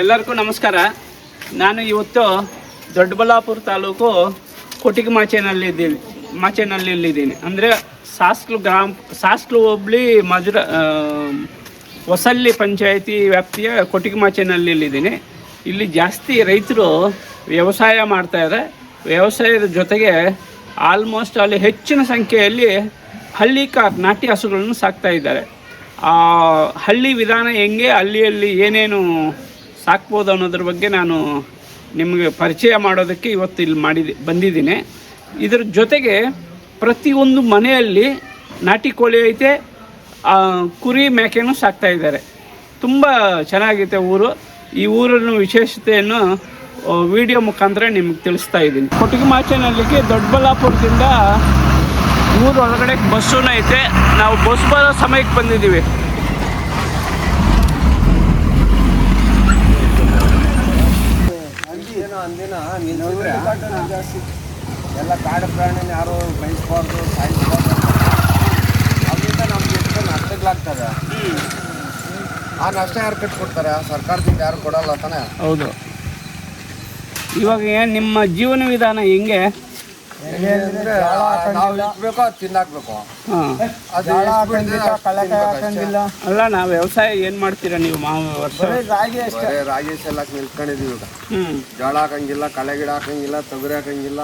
ಎಲ್ಲರಿಗೂ ನಮಸ್ಕಾರ. ನಾನು ಇವತ್ತು ದೊಡ್ಡಬಳ್ಳಾಪುರ ತಾಲೂಕು ಕೊಟ್ಟಿಗೆ ಮಾಚೇನಲ್ಲಿದ್ದೀನಿ ಮಾಚೇನಲ್ಲಿದ್ದೀನಿ ಅಂದರೆ ಸಾಸ್ಲು ಗ್ರಾಮ, ಸಾಸ್ಲು ಹೋಬ್ಳಿ ಮಜುರ ಹೊಸಳ್ಳಿ ಪಂಚಾಯಿತಿ ವ್ಯಾಪ್ತಿಯ ಕೊಟ್ಟಿಗೆ ಮಾಚೇನಲ್ಲಿದ್ದೀನಿ ಇಲ್ಲಿ ಜಾಸ್ತಿ ರೈತರು ವ್ಯವಸಾಯ ಮಾಡ್ತಾಯಿದ್ದಾರೆ ವ್ಯವಸಾಯದ ಜೊತೆಗೆ ಆಲ್ಮೋಸ್ಟ್ ಅಲ್ಲಿ ಹೆಚ್ಚಿನ ಸಂಖ್ಯೆಯಲ್ಲಿ ಹಳ್ಳಿ ಕಾರ್, ನಾಟಿ ಹಸುಗಳನ್ನು ಸಾಕ್ತಾ ಇದ್ದಾರೆ. ಹಳ್ಳಿ ವಿಧಾನ ಹೆಂಗೆ, ಹಳ್ಳಿಯಲ್ಲಿ ಏನೇನು ಸಾಕ್ಬೋದು ಅನ್ನೋದ್ರ ಬಗ್ಗೆ ನಾನು ನಿಮಗೆ ಪರಿಚಯ ಮಾಡೋದಕ್ಕೆ ಇವತ್ತು ಇಲ್ಲಿ ಮಾಡಿದೆ, ಬಂದಿದ್ದೀನಿ. ಇದ್ರ ಜೊತೆಗೆ ಪ್ರತಿಯೊಂದು ಮನೆಯಲ್ಲಿ ನಾಟಿ ಕೋಳಿ ಐತೆ ಕುರಿ ಮೇಕೆನೂ ಸಾಕ್ತಾ ಇದ್ದಾರೆ. ತುಂಬ ಚೆನ್ನಾಗಿದೆ ಊರು. ಈ ಊರಿನ ವಿಶೇಷತೆಯನ್ನು ವಿಡಿಯೋ ಮುಖಾಂತರ ನಿಮ್ಗೆ ತಿಳಿಸ್ತಾ ಇದ್ದೀನಿ. ಕೊಟ್ಟಿಗೆ ಮಾಚೇನಲ್ಲಿಗೆ ದೊಡ್ಡಬಳ್ಳಾಪುರದಿಂದ ಊರೊಳಗಡೆ ಬಸ್ಸೂ ಐತೆ. ನಾವು ಬಸ್ ಬರೋ ಸಮಯಕ್ಕೆ ಬಂದಿದ್ದೀವಿ. ಅಂದಿನ ಅಂದಿನ ನಿಲ್ಸಿದ್ರೆ ಜಾಸ್ತಿ. ಎಲ್ಲ ಕಾಡು ಪ್ರಾಣಿನ ಯಾರು ಬಯಸ್ಬಾರ್ದು ಸಾಯಿಸ್ಬಾರ್ದು ಅದರಿಂದ ನಮ್ಗೆ ಎಷ್ಟು ನಷ್ಟಗಳಾಗ್ತದೆ. ಆ ನಷ್ಟ ಯಾರು ಕಟ್ಕೊಡ್ತಾರೆ ಸರ್ಕಾರದಿಂದ ಯಾರು ಕೊಡಲ್ಲ ತಾನೆ? ಹೌದು. ಇವಾಗ ಏನ್ ನಿಮ್ಮ ಜೀವನ ವಿಧಾನ ಹೆಂಗೆ ಅಂದ್ರೆ ನಾವು ಇಕ್ಬೇಕು ಅದು ತಿನ್ನಾಕ್ಬೇಕು? ಅಷ್ಟು. ಅಲ್ಲ ನಾ ವ್ಯವಸಾಯ ಏನ್ ಮಾಡ್ತೀರಾ ನೀವು ಮಾವ ವರ್ಷ? ಬರೀ ರಾಗಿ ಸೆಲ್ಲಕ್ ನಿಲ್ಕೊಂಡಿದೀವಿ ಈಗ. ಜೋಳ ಹಾಕಂಗಿಲ್ಲ ಕಳೆ ಗಿಡ ಹಾಕಂಗಿಲ್ಲ ತೊಗರಿ ಹಾಕಂಗಿಲ್ಲ.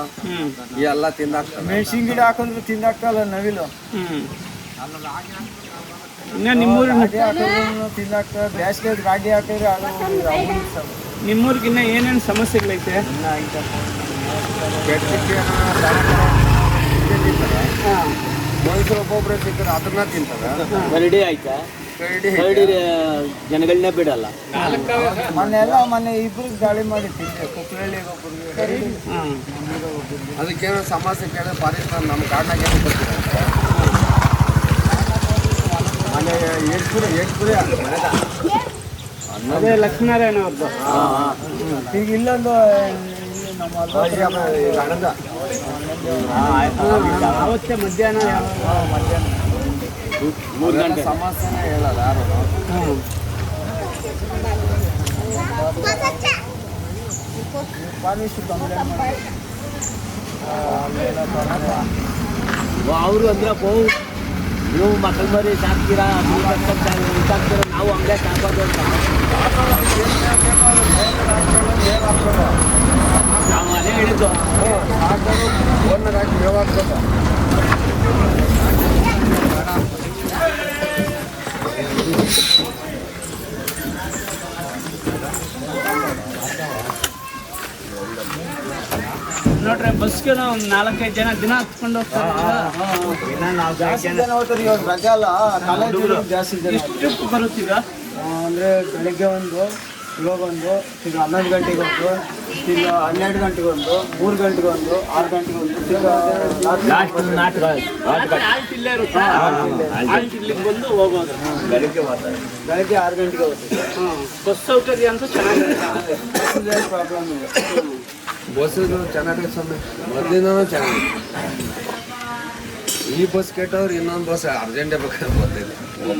ಈ ಎಲ್ಲ ತಿಂದಾಕ್ತವೆ. ಮೆಣಸಿನ ಗಿಡ ಹಾಕಿದ್ರು ತಿನ್ನಾಕ್ತಲ್ಲ ನವಿಲು? ಇನ್ನು ಹಾಕಿದ್ರು ತಿನ್ನಕ್ಕ ಬೇಸಿಗೆ ರಾಗಿ ಹಾಕಿದ್ರೆ. ನಿಮ್ಮೂರಿಗಿನ್ನ ಏನೇನು ಸಮಸ್ಯೆಗಳೈತೆ? ಹಾಂ ಮನುಷ್ಯರು ಒಬ್ಬೊಬ್ರೆ ಸಿಕ್ಕರೆ ಅದನ್ನ ತಿಂತಾರೆ ಕರಡಿ ಆಯ್ತಾ? ಕರಡಿ ಜನಗಳನ್ನೇ ಬಿಡಲ್ಲ. ಮೊನ್ನೆ ಎಲ್ಲ ಮೊನ್ನೆ ಇಬ್ರು ಗಾಳಿ ಮಾಡಿ ತಿಂದೆ ಕುಕ್ಕರಳ್ಳಿ ಒಬ್ಬರಿಗೆ ಹಾಂ ಅದಕ್ಕೇನೋ ಸಮಸ್ಯೆ ಕೇಳಿದ್ರೆ ಪಾಕಿಸ್ತಾನ ನಮ್ಮ ಕಾಡ್ನಾಗ ಏನು ಮನೆ ಅದೇ ಲಕ್ಷ್ಮೀನಾರಾಯಣ ಅವ್ರದ್ದು ಈಗ ಇಲ್ಲೊಂದು ಅವತ್ತೇ ಮಧ್ಯಾಹ್ನ ಮಧ್ಯಾಹ್ನ ಮೂರು ಗಂಟೆ ಸಮಸ್ಯೆನೇ ಹೇಳಲ್ಲ ಅವರು ಅಂದ್ರೆ ಬಹು ನೀವು ಮಕ್ಕಳ ಮರಿ ಸಾಕ್ತಾರೆ, ನೀವು ಸಾಕ್ತೀರಾ ನಾವು ಹಂಗೆ ಸಾಕೋದು ಅಂತ ನಾವು ಅದೇ ಹೇಳಿದ್ದು ಹಾಕಿ ಮೇವ್ ಹಾಕ್ಬೇಕು ನೋಡ್ರಿ ಬಸ್ಗೆ ಒಂದು ನಾಲ್ಕೈದು ಜನ. ದಿನ ಹತ್ಕೊಂಡು ಹೋಗ್ತಾರೆ ನಾವು ಇವಾಗ ರಜೆ ಅಲ್ಲ ಕಾಲೇಜ್ ಜಾಸ್ತಿ ಜನ. ಎಷ್ಟು ಟ್ರಿಪ್ ಬರುತ್ತೀಗ ಅಂದ್ರೆ ಬೆಳಿಗ್ಗೆ ಒಂದು ಇವಾಗ ಒಂದು ಈಗ ಹನ್ನೊಂದು ಗಂಟೆಗೆ ಒಂದು. ಈಗ ಹನ್ನೆರಡು ಗಂಟೆಗೆ ಒಂದು ಮೂರು ಗಂಟೆಗೆ ಒಂದು ಆರು ಗಂಟೆಗೆ ಒಂದು ಈಗ ರಾತ್ರಿ ಲಾಸ್ಟ್ ನಾಟಕ ಆಲ್ಟ್ ಇಲ್ಲೇ ಇರುತ್ತೆ ಆಲ್ಟ್ ಇಲ್ಲಿಗೆ ಬಂದು ಹೋಗೋದು ಬೆಳಗ್ಗೆ ಆರು ಗಂಟೆಗೆ ಹೋಗ್ತೀವಿ ಹಾಂ ಬಸ್ ಸೌಕರ್ಯ ಅಂತೂ ಚೆನ್ನಾಗಿರುತ್ತೆ ಪ್ರಾಬ್ಲಮ್ ಇದೆ ಬಸ್ಸು ಚೆನ್ನಾಗಿ ಸ್ವಾಮಿ ಮೊದಲಿಂದನೂ ಚೆನ್ನಾಗಿ ಈ ಬಸ್ ಕೆಟ್ಟವ್ರು ಇನ್ನೊಂದು ಬಸ್ ಅರ್ಜೆಂಟೇ ಬೇಕಾದ್ರೆ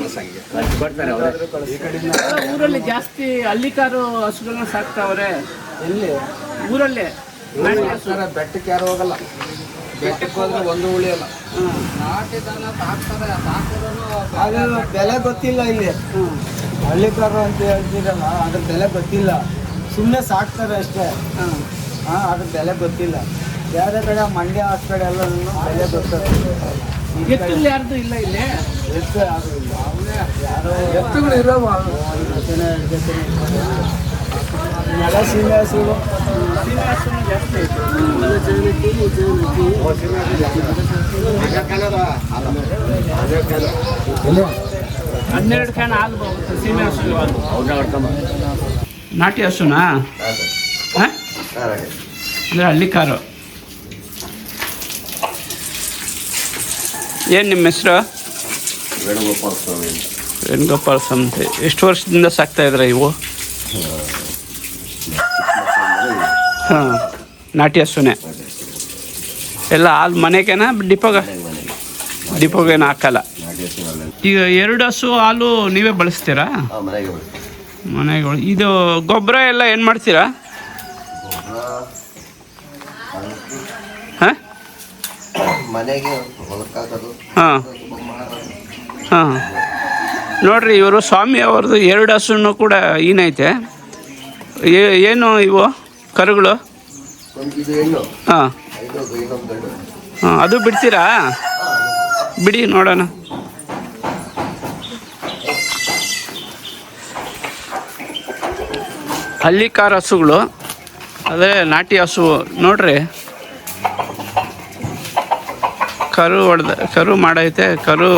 ಬಸ್ ಹಂಗೆ ಬರ್ತಾರೆ ಅವರೇ. ಈ ಕಡೆಯಿಂದ ಊರಲ್ಲಿ ಜಾಸ್ತಿ ಹಳ್ಳಿಕಾರು ಹಸುಗಳನ್ನ ಸಾಕ್ತಾವ್ರೆ? ಎಲ್ಲಿ? ಊರಲ್ಲೇ. ಸರ್ ಬೆಟ್ಟಕ್ಕೆ ಯಾರು ಹೋಗಲ್ಲ. ಬೆಟ್ಟಕ್ಕೆ ಹೋದ್ರೆ ಒಂದು ಉಳಿಯಲ್ಲ ಅದು ಬೆಲೆ ಗೊತ್ತಿಲ್ಲ ಇಲ್ಲಿ. ಹಳ್ಳಿಕಾರು ಅಂತ ಹೇಳ್ತೀರಲ್ಲ ಅದ್ರ ಬೆಲೆ ಗೊತ್ತಿಲ್ಲ. ಸುಮ್ಮನೆ ಸಾಕ್ತಾರೆ ಅಷ್ಟೇ. ಹಾಂ. ಹಾಂ ಅದ್ರ ಬೆಲೆ ಗೊತ್ತಿಲ್ಲ. ಬೇರೆ ಕಡೆ ಮಂಡ್ಯ ಎಲ್ಲ ಬೆಲೆ ಬರ್ತದೆ. ಎತ್ತುಗಳು ಯಾರ್ದು ಇಲ್ಲ ಯಾರು ಯಾರೋ ಎತ್ತುಗಳು ಇರೋವು? ಜೊತೆನೇ ನೆಲ ಹನ್ನೆರಡು ಕ್ಯಾನ್ ಆಗ್ಬೋದು ಸೀಮೆ ಹಸು ನಾಟಿ ಹಸುನಾ ಹಾಂ? ಅಂದರೆ ಹಳ್ಳಿ ಕಾರು. ಏನು ನಿಮ್ಮ ಹೆಸರು? ವೇಣುಗೋಪಾಲ್ ಸ್ವಾಮಿ. ವೇಣುಗೋಪಾಲ ಸಂತೆ ಎಷ್ಟು ವರ್ಷದಿಂದ ಸಾಕ್ತಾ ಇದ್ರ ಇವು? ಹಾಂ ನಾಟಿ ಹಸುನೇ ಎಲ್ಲ ಹಾಲು ಮನೆಗೇನಾ ಡಿಪೋಗ? ಡಿಪೋಗೇನು ಹಾಕಲ್ಲ. ಈಗ ಎರಡು ಹಸು ಹಾಲು ನೀವೇ ಬಳಸ್ತೀರಾ? ಮನೆಗೆ ಮನೆಗಳು ಇದು ಗೊಬ್ಬರ ಎಲ್ಲ ಏನು ಮಾಡ್ತೀರಾ? ಮನೆಗೆ ಹೊಲಕ್ಕಾಗೋದು. ಹಾಂ. ಹಾಂ. ನೋಡ್ರಿ ಇವರು ಸ್ವಾಮಿ ಅವ್ರದ್ದು ಎರಡು ಹಸುನು ಕೂಡ ಏನೈತೆ ಏನು ಇವು ಕರುಗಳು? ಹಾಂ. ಹಾಂ ಅದು ಬಿಡ್ತೀರಾ? ಬಿಡಿ ನೋಡೋಣ. ಹಳ್ಳಿಕಾರ ಹಸುಗಳು ಅದೇ ನಾಟಿ ಹಸು ನೋಡ್ರಿ. ಕರು ಹೊಡೆದ ಕರು ಮಾಡೈತೆ ಕರು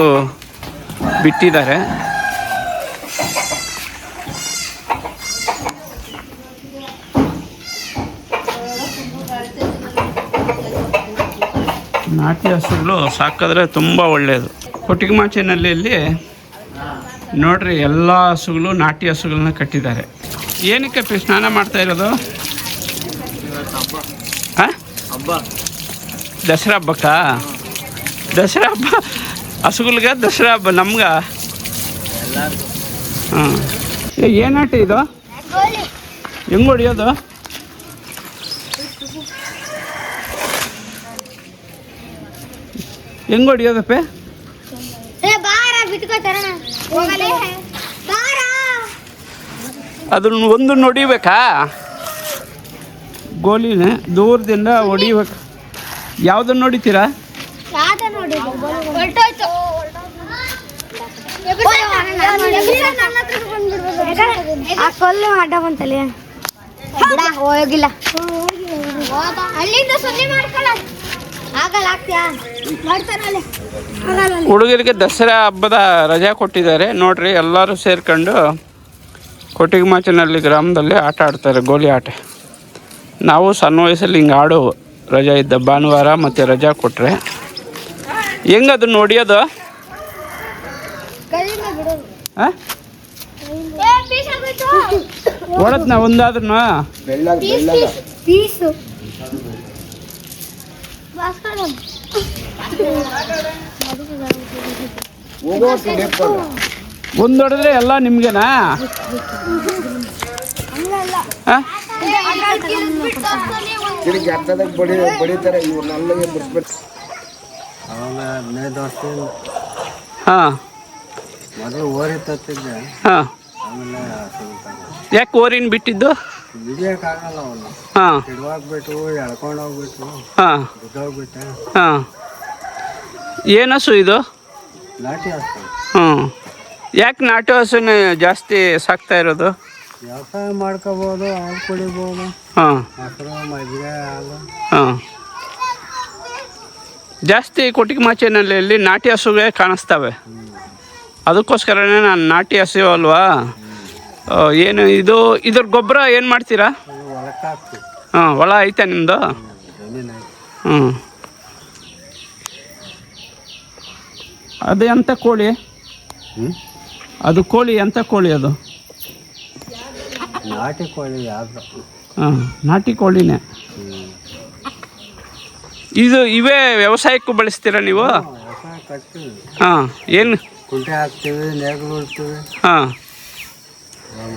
ಬಿಟ್ಟಿದ್ದಾರೆ. ನಾಟಿ ಹಸುಗಳು ಸಾಕಿದ್ರೆ ತುಂಬ ಒಳ್ಳೆಯದು. ಕೊಟ್ಟಿಗೆ ನೋಡ್ರಿ ಎಲ್ಲ ಹಸುಗಳು ನಾಟಿ ಹಸುಗಳನ್ನ ಕಟ್ಟಿದ್ದಾರೆ. ಏನಕ್ಕೆ ಪಿ ಸ್ನಾನ ಮಾಡ್ತಾ ಇರೋದು? ಹಾಂ? ಹಬ್ಬ ದಸರಾ ಹಬ್ಬಕ್ಕಾ? ದಸರಾ ಹಬ್ಬ? ಹಸುಗಳ್ಗೆ ದಸರಾ ಹಬ್ಬ ನಮ್ಗೆ? ಹಾಂ. ಏನಾಟ ಇದು? ಹೆಂಗ್ ಹೊಡಿಯೋದು? ಹೆಂಗ್ ಹೊಡಿಯೋದಪ್ಪ ಅದನ್ನ ಒಂದು ನೋಡಿಬೇಕಾ? ಗೋಲಿನ ದೂರದಿಂದ ಹೊಡಿಬೇಕು. ಯಾವ್ದನ್ನ ನೋಡಿ ಹೊರಟೋಯ್ತು. ಆ ಕಲ್ಲು ಅಡ್ಡ ಬಂತಲ್ಲ. ಬಿಡ ಹೋಗಿಲ್ಲ. ಅಲ್ಲಿಂದ ಸೊನ್ನೆ ಮಾಡ್ಕೊಳ್ಳ. ಆಗಲ್ಲ ಆಗ್ತೀಯಾ? ಮಾಡ್ತಾರಲ್ಲ ಆಗಲ್ಲ ಹುಡುಗರಿಗೆ ದಸರಾ ಹಬ್ಬದ ರಜಾ ಕೊಟ್ಟಿದ್ದಾರೆ. ನೋಡ್ರಿ ಎಲ್ಲರೂ ಸೇರ್ಕೊಂಡು ಕೊಟ್ಟಿಗೆ ಮಾಚಿನಲ್ಲಿ ಗ್ರಾಮದಲ್ಲಿ ಆಟ ಆಡ್ತಾರೆ ಗೋಲಿ ಆಟ. ನಾವು ಸಣ್ಣ ವಯಸ್ಸಲ್ಲಿ ಹಿಂಗೆ ಆಡೋವು. ರಜಾ ಇದ್ದ ಭಾನುವಾರ ಮತ್ತು ರಜಾ ಕೊಟ್ಟರೆ ಹೆಂಗೆ ಪೀಸ್ ಆಗೋಯ್ತು ಹೊಡದ್ನ ಒಂದಾದ್ರೂ ಹೋಗೋಷ್ಟು ಬೇಕು? ಒಂದು ಹೊಡೆದ್ರೆ ಎಲ್ಲ ನಿಮಗೇನಾ? ಬಡಿತಾರೆ ಇವ್ರನ್ನೆಲ್ಲ ಬಿಡಿಸ್ಬಿಟ್ಟು ಅವಾಗ ಹದಿನೈದು ವರ್ಷದಿಂದ ಹಾಂ. ಮೊದಲು ಓರಿ ತತ್ತಿದ್ದೆ. ಹಾಂ. ಆಮೇಲೆ ಹಸುಗಳು ಯಾಕೆ ಓರಿನ ಬಿಟ್ಟಿದ್ದು? ಹಿಡಿಯೋಕ್ಕಾಗಲ್ಲ ಅವನು. ಹಾಂ. ಹಿಡುವಾಗ್ಬಿಟ್ಟು ಎಳ್ಕೊಂಡು ಹೋಗ್ಬಿಟ್ಟು ಹಾಂ. ಬಿದ್ದೋಗ್ಬಿಟ್ಟೆ ಹಾಂ. ಏನಸು ಇದು? ನಾಟಿ ಹಸು. ಹ್ಞೂ. ಯಾಕೆ ನಾಟಿ ಹಸುನ ಜಾಸ್ತಿ ಸಾಕ್ತಾ ಇರೋದು? ವ್ಯವಸಾಯ ಮಾಡ್ಕೋಬೋದು ಹಾಲು ಕುಡಿಬೋದು. ಹಾಂ. ಮೊಸರು ಮಜ್ಜಿಗೆ ಹಾಲು. ಹಾಂ. ಜಾಸ್ತಿ ಕೊಟ್ಟಿಗೆ ಮಾಚಿನಲ್ಲಿ ನಾಟಿ ಹಸುಗೆ ಕಾಣಿಸ್ತವೆ. ಅದಕ್ಕೋಸ್ಕರನೇ ನಾನು ನಾಟಿ ಹಸು ಅಲ್ವಾ? ಏನು ಇದು ಇದ್ರ ಗೊಬ್ಬರ ಏನು ಮಾಡ್ತೀರಾ? ಹಾಂ ಹೊಲ ಐತೆ ನಿಮ್ಮದು ಹ್ಞೂ ಅದು ಎಂಥ ಕೋಳಿ? ಅದು ಕೋಳಿ ಎಂಥ ಕೋಳಿ ಅದು? ನಾಟಿ ಕೋಳಿ ಹಾಂ ನಾಟಿ ಕೋಳಿನೇ. ಇದು ಇವೇ ವ್ಯವಸಾಯಕ್ಕೂ ಬಳಸ್ತೀರಾ ನೀವು? ಹಾಂ ಏನು? ಕುಂಟೆ ಹಾಕ್ತೀವಿ ನೇಗಿಲು ಉಳ್ತೀವಿ ಹಾಂ.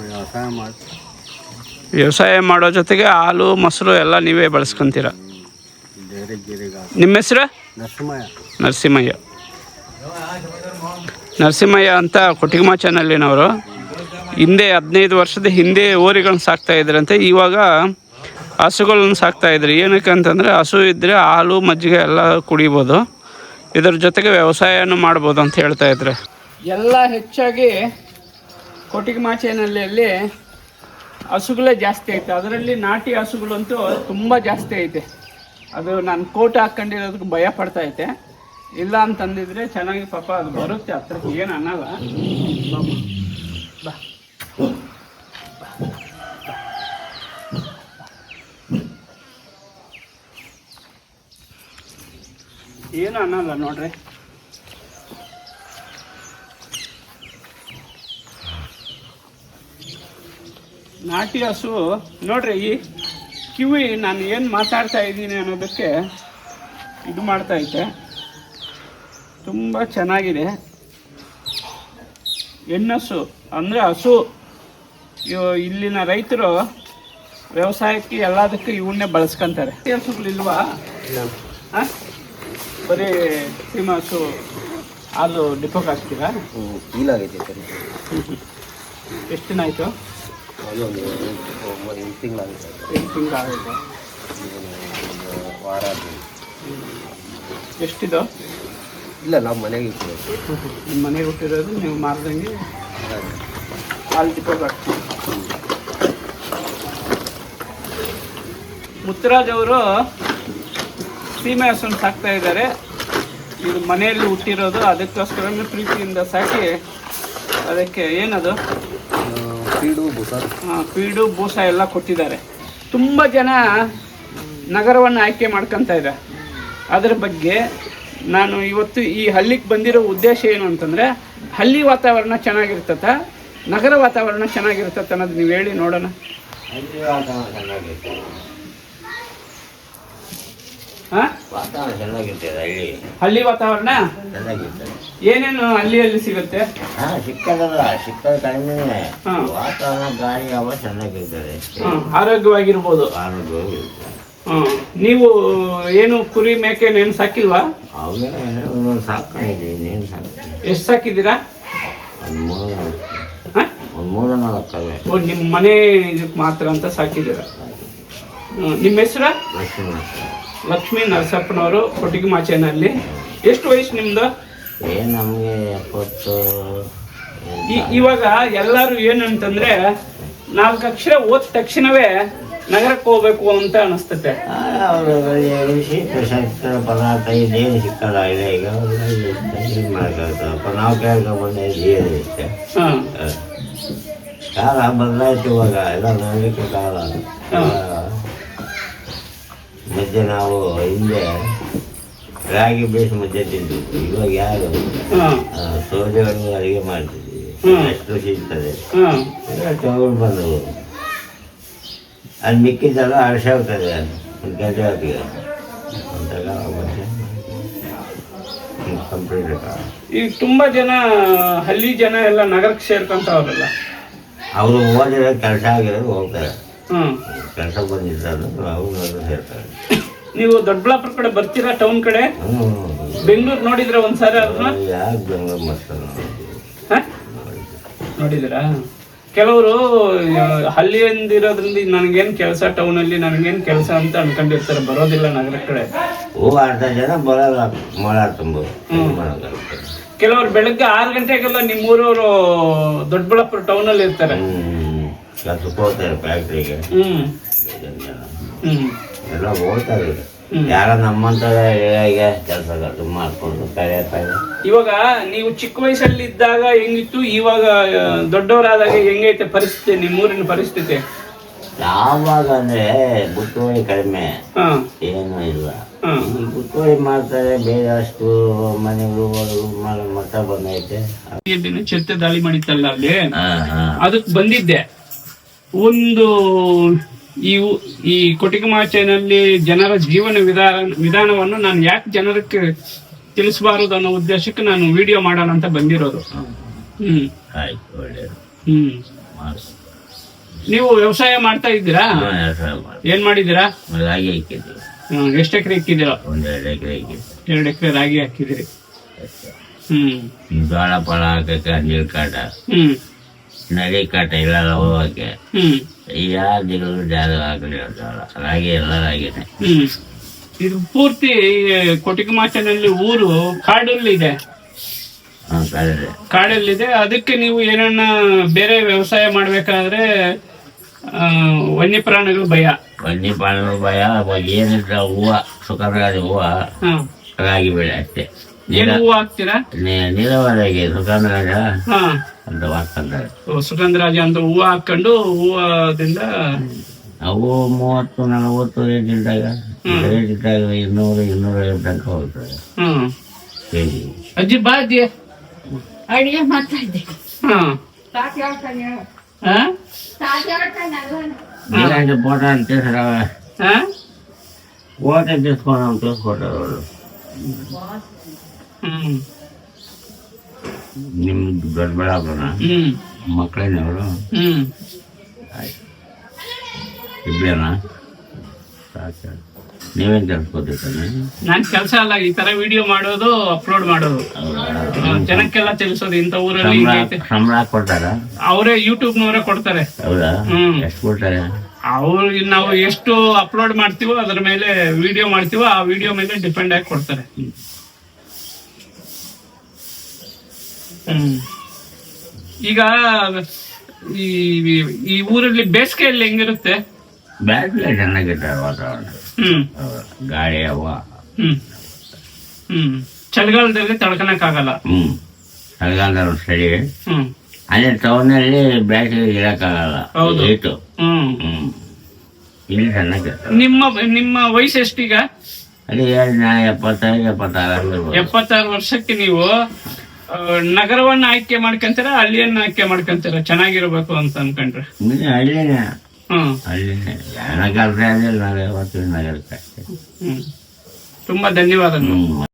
ವ್ಯವಸಾಯ ಮಾಡ್ತೀವಿ. ವ್ಯವಸಾಯ ಮಾಡೋ ಜೊತೆಗೆ ಹಾಲು ಮೊಸರು ಎಲ್ಲ ನೀವೇ ಬಳಸ್ಕೊಂತೀರ? ನಿಮ್ಮ ಹೆಸರು? ನರಸಿಂಹಯ್ಯ. ನರಸಿಂಹಯ್ಯ. ನರಸಿಂಹಯ್ಯ ಅಂತ ಕೊಟ್ಟಿಗೆಮಾ ಚಾನಲ್ಲಿನವರು ಹಿಂದೆ ಹದಿನೈದು ವರ್ಷದ ಹಿಂದೆ ಓರಿಗಳನ್ನ ಸಾಕ್ತಾ ಇದ್ರಂತೆ. ಇವಾಗ ಹಸುಗಳನ್ನ ಸಾಕ್ತಾ ಇದ್ರು. ಏನಕ್ಕೆ ಅಂತಂದರೆ ಹಸು ಇದ್ದರೆ ಹಾಲು, ಮಜ್ಜಿಗೆ ಎಲ್ಲ ಕುಡಿಬೋದು. ಇದರ ಜೊತೆಗೆ ವ್ಯವಸಾಯನೂ ಮಾಡ್ಬೋದು ಅಂತ ಹೇಳ್ತಾ ಇದ್ರೆ. ಎಲ್ಲ ಹೆಚ್ಚಾಗಿ ಕೊಟ್ಟಿಗೆ ಮಾಚೇನಲ್ಲಿ ಹಸುಗಳೇ ಜಾಸ್ತಿ ಐತೆ. ಅದರಲ್ಲಿ ನಾಟಿ ಹಸುಗಳಂತೂ ತುಂಬ ಜಾಸ್ತಿ ಐತೆ. ಅದು ನಾನು ಕೋಟ್ ಹಾಕ್ಕೊಂಡಿರೋದಕ್ಕೆ ಭಯ ಪಡ್ತಾ ಐತೆ ಇಲ್ಲ ಅಂತಂದಿದ್ರೆ ಚೆನ್ನಾಗಿ ಪಾಪ ಅದು ಬರುತ್ತೆ, ಹತ್ರಕ್ಕೆ ಏನು ಅನ್ನಲ್ಲ. ಬಾ. ಏನು ಅನ್ನಲ್ಲ ನೋಡ್ರಿ. ನಾಟಿ ಹಸು ನೋಡ್ರಿ ಈ ಕಿವಿ ನಾನು ಏನು ಮಾತಾಡ್ತಾ ಇದ್ದೀನಿ ಅನ್ನೋದಕ್ಕೆ ಇದು ಮಾಡ್ತಾ ಐತೆ ತುಂಬ ಚೆನ್ನಾಗಿದೆ. ಹೆಣ್ಣಸು ಅಂದರೆ ಹಸು ಇಲ್ಲಿನ ರೈತರು ವ್ಯವಸಾಯಕ್ಕೆ ಎಲ್ಲದಕ್ಕೂ ಇವನ್ನೇ ಬಳಸ್ಕೊಂತಾರೆ. ಹಸುಗಳಿಲ್ವಾ? ಆ? ಬರೀ ಸೀಮಾಸು ಹಾಲು ಡಿಪೋಕ್ ಹಾಕ್ತೀರಾ ಈಲಾಗೈತೆ ಸರಿ. ಎಷ್ಟು ದಿನ ಆಯಿತು? ಒಂದು ಎಂಟು ತಿಂಗಳಾಗುತ್ತೆ. ಎಂಟು ತಿಂಗಳು ಆಗಿದೆ ಒಂದು ವಾರ. ಎಷ್ಟಿದು? ಇಲ್ಲ ನಾವು ಮನೆಗೆ ಇಟ್ಟಿರೋದು. ನಿಮ್ಮ ಮನೆಗೆ ಹುಟ್ಟಿರೋದು ನೀವು ಮಾರ್ದಂಗೆ ಹಾಲು ಡಿಪೋಕ್ ಹಾಕ್ತೀವಿ ಮುತ್ತರಾಜ್ ಅವರು ಸೀಮೆ ಹಸುನ ಸಾಕ್ತಾ ಇದ್ದಾರೆ. ಇದು ಮನೆಯಲ್ಲಿ ಹುಟ್ಟಿರೋದು. ಅದಕ್ಕೋಸ್ಕರನೇ ಪ್ರೀತಿಯಿಂದ ಸಾಕಿ ಅದಕ್ಕೆ ಏನದು? ಫೀಡು ಬೂಸ ಆ, ಫೀಡು ಬೂಸ ಎಲ್ಲ ಕೊಟ್ಟಿದ್ದಾರೆ. ತುಂಬ ಜನ ನಗರವನ್ನು ಆಯ್ಕೆ ಮಾಡ್ಕೊತಾ ಇದೆ ಅದರ ಬಗ್ಗೆ ನಾನು ಇವತ್ತು ಈ ಹಳ್ಳಿಗೆ ಬಂದಿರೋ ಉದ್ದೇಶ ಏನು ಅಂತಂದರೆ ಹಳ್ಳಿ ವಾತಾವರಣ ಚೆನ್ನಾಗಿರ್ತತ ನಗರ ವಾತಾವರಣ ಚೆನ್ನಾಗಿರ್ತತ ಅನ್ನೋದು ನೀವು ಹೇಳಿ ನೋಡೋಣ. ಹಾಂ ವಾತಾವರಣ ಚೆನ್ನಾಗಿರ್ತದೆ ಹಳ್ಳಿ ಹಳ್ಳಿ ವಾತಾವರಣ? ಚೆನ್ನಾಗಿರ್ತದೆ. ಏನೇನು ಹಳ್ಳಿಯಲ್ಲಿ ಸಿಗುತ್ತೆ? ಹಾ ಸಿಕ್ಕದಲ್ಲ ಸಿಕ್ಕದ ಕಡಿಮೆ ವಾತಾವರಣ ಗಾಳಿ ಅವ ಚೆನ್ನಾಗಿರ್ತದೆ. ಆರೋಗ್ಯವಾಗಿರ್ಬೋದು. ಆರೋಗ್ಯವಾಗಿ ಇರ್ತದೆ ಹಾಂ ನೀವು ಏನು ಕುರಿ ಮೇಕೆ ಏನು ಸಾಕಿಲ್ವಾ? ಅವೇ ಒಂದೊಂದು ಸಾಕೊಂಡಿದ್ದೀನಿ ಏನು ಸಾಕ್ತೀನಿ ಎಷ್ಟು ಸಾಕಿದ್ದೀರಾ? ಒಂದು ಮೂರು ಒಂದು ಮೂರು ಓ ನಿಮ್ಮ ಮನೆ ಇದಕ್ಕೆ ಮಾತ್ರ ಅಂತ ಸಾಕಿದ್ದೀರಾ? ನಿಮ್ಮ ಹೆಸರು? ಲಕ್ಷ್ಮಣ ಲಕ್ಷ್ಮೀ ನರಸಪ್ಪನವರು ಕೊಟ್ಟಿಗೆ ಮಾಚೇನಲ್ಲಿ ಎಷ್ಟು ವಯಸ್ಸು ನಿಮ್ದು? ನಮಗೆ ಎಪ್ಪತ್ತು ಇವಾಗ ಎಲ್ಲರೂ ಏನಂತಂದ್ರೆ ನಾಲ್ಕು ಅಕ್ಷರ ಓದ್ ತಕ್ಷಣವೇ ನಗರಕ್ಕೆ ಹೋಗ್ಬೇಕು ಅಂತ ಅನಿಸ್ತತೆ. ಪದಾರ್ಥ ಇದೇನು ಸಿಕ್ಕಲ್ಲ ಇದೆ. ಈಗ ನಾವು ಏನಿರುತ್ತೆ ಕಾಲ ಬದಲಾಯ್ತು ಇವಾಗ. ಎಲ್ಲ ನೋಡಲಿಕ್ಕೆ ಕಾಲ. ಮಧ್ಯೆ ನಾವು ಹಿಂದೆ ರಾಗಿ ಬೇಸ ಮಧ್ಯೆ ತಿಂತಿದ್ವಿ. ಇವಾಗ ಯಾರು ಹಾಂ. ಆ, ಸೋದೆ ಒಳಗೆ ಅಡುಗೆ ಮಾಡ್ತಿದ್ವಿ. ಎಷ್ಟು ಸಿಗ್ತದೆ ತಗೊಂಡು ಬಂದವು. ಅಲ್ಲಿ ಮಿಕ್ಕಿದ್ದಲ್ಲ ಅಳಸೆ ಹೋಗ್ತದೆ ಒಂದು ಗಂಟೆ ಹೊತ್ತಿಗೆ. ಅಂತೆಲ್ಲ ಈಗ ತುಂಬಾ ಜನ ಹಳ್ಳಿ ಜನ ಎಲ್ಲ ನಗರಕ್ಕೆ ಸೇರ್ಕೊಂತವ್ರಲ್ಲ. ಅವರು ಓದಿರೋ ಕೆಲಸ ಆಗಿರೋದು ಹೋಗ್ತಾರೆ. ಕೆಲಸ ಅವರು ಸೇರ್ತಾರೆ ನೀವು ದೊಡ್ಡಬಳ್ಳಾಪುರ ಕಡೆ ಬರ್ತೀರಾ ಟೌನ್ ಕಡೆ? ಬೆಂಗಳೂರು ನೋಡಿದ್ರ ಒಂದ್ಸಾರಿ ಅದನ್ನ ಯಾರು ಬೆಂಗಳೂರು? ನೋಡಿದಿರಾ? ಕೆಲವರು ಹಳ್ಳಿಯಿಂದಿರೋದ್ರಿಂದ ನನಗೇನು ಕೆಲಸ ಟೌನಲ್ಲಿ ನನಗೇನು ಕೆಲಸ ಅಂತ ಅನ್ಕೊಂಡಿರ್ತಾರೆ ಬರೋದಿಲ್ಲ ನಗರ ಕಡೆ. ಹೂ ಅರ್ಧ ಜನ ಬರಲ್ಲ ಮೊಳ ತುಂಬ. ಕೆಲವರು ಬೆಳಗ್ಗೆ ಆರು ಗಂಟೆಗೆಲ್ಲ ನಿಮ್ಮೂರವರು ದೊಡ್ಡಬಳ್ಳಾಪುರ ಟೌನಲ್ಲಿ ಇರ್ತಾರೆ ಕೆಲಸಕ್ಕೆ ಹೋಗ್ತಾರೆ ಫ್ಯಾಕ್ಟ್ರಿಗೆ ಎಲ್ಲ ಹೋಗ್ತಾರೆ. ಯಾರ ನಮ್ಮಂತ ಕೆಲಸ ಮಾಡ್ಕೊಂಡು ಇವಾಗ ನೀವು ಚಿಕ್ಕ ವಯಸ್ಸಲ್ಲಿ ಇದ್ದಾಗ ಹೆಂಗಿತ್ತು? ಇವಾಗ ದೊಡ್ಡವರಾದಾಗ ಹೆಂಗೈತೆ ಪರಿಸ್ಥಿತಿ ನಿಮ್ಮೂರಿನ ಪರಿಸ್ಥಿತಿ? ಯಾವಾಗ ಅಂದ್ರೆ ಬುಟ್ಟುವಳಿ ಕಡಿಮೆ. ಏನು ಇಲ್ಲ. ಬುಟ್ಟುವಳಿ ಮಾಡ್ತಾರೆ ಬೇರೆ ಅಷ್ಟು ಮನೆಗಳು ಮಟ್ಟ ಬಂದೈತೆ. ಚಿರತೆ ದಾಳಿ ಮಾಡಿತ್ತಲ್ಲ ಅಲ್ಲಿ? ಅದಕ್ಕೆ ಬಂದಿದ್ದೆ. ಒಂದು ಈ ಈ ಕೊಟಿಕಮಾಚೆನಲ್ಲಿ ಜನರ ಜೀವನ ವಿಧಾನ ವಿಧಾನವನ್ನು ನಾನು ಯಾಕೆ ಜನರಿಗೆ ತಿಳಿಸಬಾರದು ಅನ್ನೋ ಉದ್ದೇಶಕ್ಕೆ ನಾನು ವಿಡಿಯೋ ಮಾಡೋಣ ಅಂತ ಬಂದಿರೋದು. ಹ್ಮ್. ಹ್ಮ್. ನೀವು ವ್ಯವಸಾಯ ಮಾಡ್ತಾ ಇದ್ದೀರಾ. ಏನ್ ಮಾಡಿದ್ದೀರಾ? ರಾಗಿ ಹಾಕಿದ್ವಿ. ಹ್ಮ್, ಎಷ್ಟು ಎಕರೆ ಇಕ್ಕಿದ್ದೀರಾ ಒಂದೆರಡು ಎಕರೆ ಎರಡು ಎಕರೆ ರಾಗಿ ಹಾಕಿದಿರಿ ಹ್ಮ್. ಜೋಳ ಪಳ ಹಾಕಕ್ಕೆ ಹ್ಮ್. ನದಿ ಕಾಟ ಇಲ್ಲ ಹೋಗಕ್ಕೆ ಯಾರು ಜಾದು ಜಾಗ ಆಗಲಿ ರಾಗಿ ಎಲ್ಲ ರಾಗಿನೇ ಇದು ಪೂರ್ತಿ ಕೊಟಿಕಮಾಚನಲ್ಲಿ ಊರು ಕಾಡಲ್ಲಿದೆ. ಕಾಡಲ್ಲಿದೆ. ಅದಕ್ಕೆ ನೀವು ಏನನ್ನ ಬೇರೆ ವ್ಯವಸಾಯ ಮಾಡ್ಬೇಕಾದ್ರೆ ವನ್ಯಪ್ರಾಣಿಗಳು ಭಯ. ವನ್ಯಪ್ರಾಣಿಗಳು ಭಯ ಏನಿಲ್ಲ ಹೂವು ಸುಖರಾಜ ಹೂವು ರಾಗಿ ಬೆಳೆ ಅಷ್ಟೇ. ಏನ್ ಹೂವು ಹಾಕ್ತೀರಾ? ನೀ- ನೀರಾವರಿಗೆ ಸುಖರಾಜ ಹಾ. ಅಂತ ಹಾಕ್ತಾರೆ. ರಾಜ ಸುಗಂಧರಾಜ ಅಂತ ಹೂವು ಹಾಕೊಂಡು ಹೂವದಿಂದ ಅವು ಮೂವತ್ತು ನಲವತ್ತು ರೇಟ್ ಇದ್ದಾಗ ರೇಟ್ ಇದ್ದಾಗ ಇನ್ನೂರು ಇನ್ನೂರೈವತ್ತು ತನಕ ಹೋಗ್ತದೆ ಕೆಜಿ ಅಜ್ಜಿ ಬಾ ಅಜ್ಜಿ. ಅಡಿಗೆ ಮಾಡ್ತಾ ಇದ್ದೆ. ನೀರಾಂಶ ಫೋಟೋ ಅಂತ ಹಾ? ಫೋಟೋ ತಿಸ್ಕೊಂಡು ತೋರಿಸ್ಕೊಟ್ಟರು ಅವರು. ನಿಮ್ದು ದೊಡ್ಡ ಬೆಳಾಪುರ ಹ್ಮ್. ಮಕ್ಕಳೇನವರು? ಇಬ್ಬರೇನಾ ಸಾಕು. ನೀವೇನು ಕಲ್ಸ್ಕೊತಿರ್ತಾನೆ ನಾನ್ ಕೆಲಸ ಅಲ್ಲ ಈ ತರ ವಿಡಿಯೋ ಮಾಡೋದು ಅಪ್ಲೋಡ್ ಮಾಡೋದು. ಜನಕ್ಕೆಲ್ಲ ತಿಳಿಸೋದು ಇಂಥ ಊರಲ್ಲಿ ಸಂಬಳ ಹಿಂಗೈತೆ ಸಂಬಳ ಕೊಡ್ತಾರ? ಅವರೇ ಯೂಟ್ಯೂಬ್ನವರೇ ಕೊಡ್ತಾರೆ. ಹೌದಾ. ಎಷ್ಟು ಕೊಡ್ತಾರೆ? ಅವ್ರು ನಾವು ಎಷ್ಟು ಅಪ್ಲೋಡ್ ಮಾಡ್ತೀವೋ ಅದ್ರ ಮೇಲೆ ವಿಡಿಯೋ ಮಾಡ್ತೀವೋ ಆ ವಿಡಿಯೋ ಮೇಲೆ ಡಿಪೆಂಡ್ ಆಗಿ ಕೊಡ್ತಾರೆ ಹ್ಮ್ ಈಗ ಈ ಈ ಊರಲ್ಲಿ ಬೇಸಿಗೆಯಲ್ಲಿ ಹೆಂಗಿರುತ್ತೆ? ಬ್ಯಾಟ್ಲೆ ಚೆನ್ನಾಗಿದೆ ವಾತಾವರಣ. ಹ್ಮ್. ಗಾಳಿ ಅವ ಹ್ಮ್. ಹ್ಮ್. ಚಳಿಗಾಲದಲ್ಲಿ ತಡ್ಕೊಳಕ್ ಆಗಲ್ಲ ಹ್ಮ್. ಚಳಿಗಾಲದಲ್ಲಿ ಒಂದು ಸರಿ. ಹ್ಮ್. ಅದೇ ಟೌನಲ್ಲಿ ಬ್ಯಾಟ್ರಿ ಇರಕ್ಕಾಗಲ್ಲ ಹೌದು. ಏಟು ಹ್ಮ್. ಹ್ಮ್. ಇಲ್ಲಿ ಚೆನ್ನಾಗಿರ್ತದೆ ನಿಮ್ಮ ನಿಮ್ಮ ವಯಸ್ಸು ಎಷ್ಟೀಗ ಅದೇ ಹೇಳಿ ನಾ ಎಪ್ಪತ್ತೈದು ಎಪ್ಪತ್ತಾರು ಎಪ್ಪತ್ತಾರು ವರ್ಷಕ್ಕೆ ನೀವು ನಗರವನ್ನ ಆಯ್ಕೆ ಮಾಡ್ಕೊಂತೀರ ಹಳ್ಳಿಯನ್ನ ಆಯ್ಕೆ ಮಾಡ್ಕೊಂತೀರ? ಚೆನ್ನಾಗಿರ್ಬೇಕು ಅಂತ ಅನ್ಕೊಂಡ್ರೆ. ಹಳ್ಳಿನೇ. ಹ್ಮ್. ಹಳ್ಳಿನೇ. ನಗರ ನಗರ ಯಾವತ್ತೂ ನಗರಕ್ಕೆ. ಹ್ಮ್. ತುಂಬಾ ಧನ್ಯವಾದಗಳು. ಹ್ಮ್